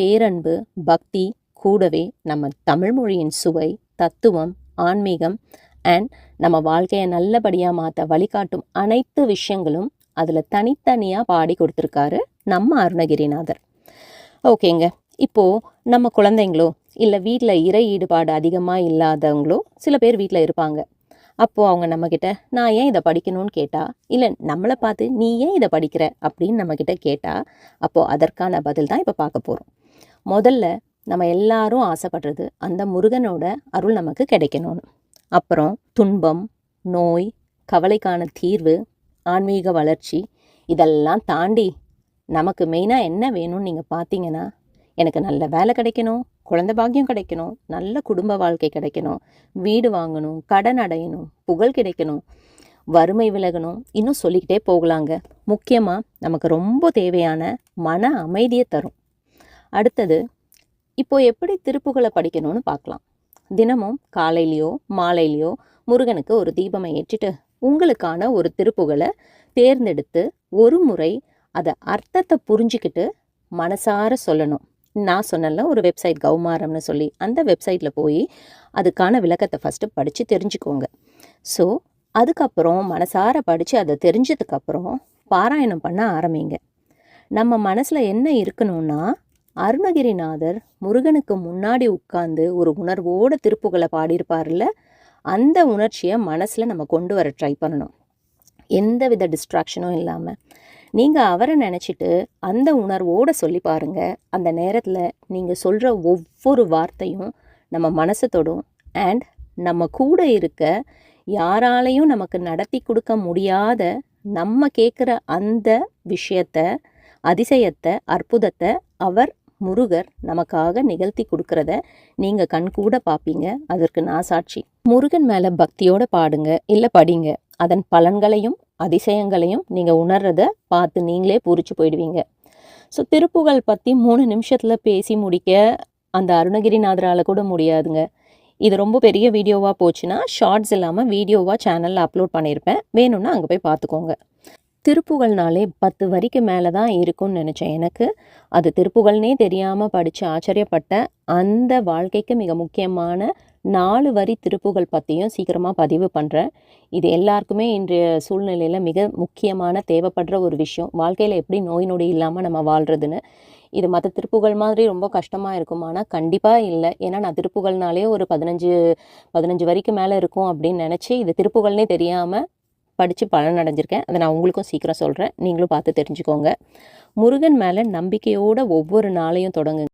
பேரன்பு பக்தி கூடவே நம்ம தமிழ் மொழியின் சுவை தத்துவம் ஆன்மீகம் அண்ட் நம்ம வாழ்க்கையை நல்லபடியாக மாற்ற வழிகாட்டும் அனைத்து விஷயங்களும் அதில் தனித்தனியாக பாடி கொடுத்துருக்காரு நம்ம அருணகிரிநாதர். ஓகேங்க. இப்போது நம்ம குழந்தைங்களோ இல்லை வீட்டில் இறை ஈடுபாடு அதிகமாக இல்லாதவங்களோ சில பேர் வீட்டில் இருப்பாங்க. அப்போது அவங்க நம்மக்கிட்ட நான் ஏன் இதை படிக்கணும்னு கேட்டால் இல்லை நம்மளை பார்த்து நீ ஏன் இதை படிக்கிற? அப்படின்னு நம்மக்கிட்ட கேட்டால் அப்போது அதற்கான பதில் தான் இப்போ பார்க்க போகிறோம் முதல்ல நம்ம எல்லாரும் ஆசைப்படுறது அந்த முருகனோட அருள் நமக்கு கிடைக்கணும்னு. அப்புறம் துன்பம் நோய் கவலைக்கான தீர்வு ஆன்மீக வளர்ச்சி இதெல்லாம் தாண்டி நமக்கு மெயினாக என்ன வேணும்னு நீங்கள் பார்த்தீங்கன்னா எனக்கு நல்ல வேலை கிடைக்கணும் குழந்தை பாக்கியம் கிடைக்கணும் நல்ல குடும்ப வாழ்க்கை கிடைக்கணும் வீடு வாங்கணும் கடன் அடையணும் புகழ் கிடைக்கணும் வறுமை விலகணும் இன்னும் சொல்லிக்கிட்டே போகலாங்க. முக்கியமாக நமக்கு ரொம்ப தேவையான மன அமைதியை தரும். அடுத்தது இப்போ எப்படி திருப்புகளை படிக்கணும்னு பார்க்கலாம். தினமும் காலையிலையோ மாலையிலையோ முருகனுக்கு ஒரு தீபமை ஏற்றிட்டு உங்களுக்கான ஒரு திருப்புகளை தேர்ந்தெடுத்து ஒரு முறை அதை அர்த்தத்தை புரிஞ்சுக்கிட்டு மனசார சொல்லணும். நான் சொன்னல ஒரு வெப்சைட் கௌமாரம்னு சொல்லி அந்த வெப்சைட்டில் போய் அதுக்கான விளக்கத்தை ஃபஸ்ட்டு படித்து தெரிஞ்சுக்கோங்க. ஸோ அதுக்கப்புறம் மனசார படித்து அதை தெரிஞ்சதுக்கப்புறம் பாராயணம் பண்ண ஆரம்பிங்க. நம்ம மனசில் என்ன இருக்கணும்னா அருணகிரிநாதர் முருகனுக்கு முன்னாடி உட்கார்ந்து ஒரு உணர்வோட திருப்புகளை பாடியிருப்பார்ல அந்த உணர்ச்சியை மனசில் நம்ம கொண்டு வர ட்ரை பண்ணணும். எந்த வித டிஸ்ட்ராக்ஷனும் இல்லாமல் நீங்கள் அவரை நினச்சிட்டு அந்த உணர்வோடு சொல்லி பாருங்கள் அந்த நேரத்தில் நீங்கள் சொல்கிற ஒவ்வொரு வார்த்தையும் நம்ம மனசை தொடும். அண்ட் நம்ம கூட இருக்க யாராலையும் நமக்கு நடத்தி கொடுக்க முடியாத நம்ம கேட்குற அந்த விஷயத்த அதிசயத்தை அற்புதத்தை அவர் முருகர் நமக்காக நிகழ்த்தி கொடுக்கறத நீங்கள் கண்கூட பார்ப்பீங்க அதற்கு நான் சாட்சி. முருகன் மேலே பக்தியோட பாடுங்க இல்லை படிங்க. அதன் பலன்களையும் அதிசயங்களையும் நீங்கள் உணர்றத பார்த்து நீங்களே பூரிச்சு போயிடுவீங்க. ஸோ திருப்புகழ் பற்றி மூணு நிமிஷத்தில் பேசி முடிக்க அந்த அருணகிரிநாதரால் கூட முடியாதுங்க. இது ரொம்ப பெரிய வீடியோவாக போச்சுன்னா ஷார்ட்ஸ் இல்லாமல் வீடியோவாக சேனலில் அப்லோட் பண்ணியிருப்பேன் வேணும்னா அங்கே போய் பார்த்துக்கோங்க திருப்புகழ்னாலே பத்து வரிக்கு மேலே தான் இருக்கும்னு நினச்சேன். எனக்கு அது திருப்புகழ்னே தெரியாமல் படித்து ஆச்சரியப்பட்ட அந்த வாழ்க்கைக்கு மிக முக்கியமான நாலு வரி திருப்புகள் பற்றியும் சீக்கிரமாக பதிவு பண்ணுறேன் இது எல்லாருக்குமே இன்றைய சூழ்நிலையில் மிக முக்கியமான தேவைப்படுற ஒரு விஷயம். வாழ்க்கையில் எப்படி நோய் நொடி இல்லாமல் நம்ம வாழ்கிறதுன்னு இது மற்ற திருப்புகள் மாதிரி ரொம்ப கஷ்டமாக இருக்கும். ஆனால் கண்டிப்பாக இல்லை. ஏன்னா நான் திருப்புகள்னாலே ஒரு பதினஞ்சு பதினஞ்சு வரைக்கும் மேலே இருக்கும் அப்படின்னு நினச்சி இது திருப்புகள்னே தெரியாமல் படித்து பலன் அடைஞ்சிருக்கேன். அதை நான் உங்களுக்கும் சீக்கிரம் சொல்கிறேன் நீங்களும் பார்த்து தெரிஞ்சுக்கோங்க. முருகன் மேலே நம்பிக்கையோட ஒவ்வொரு நாளையும் தொடங்குங்க.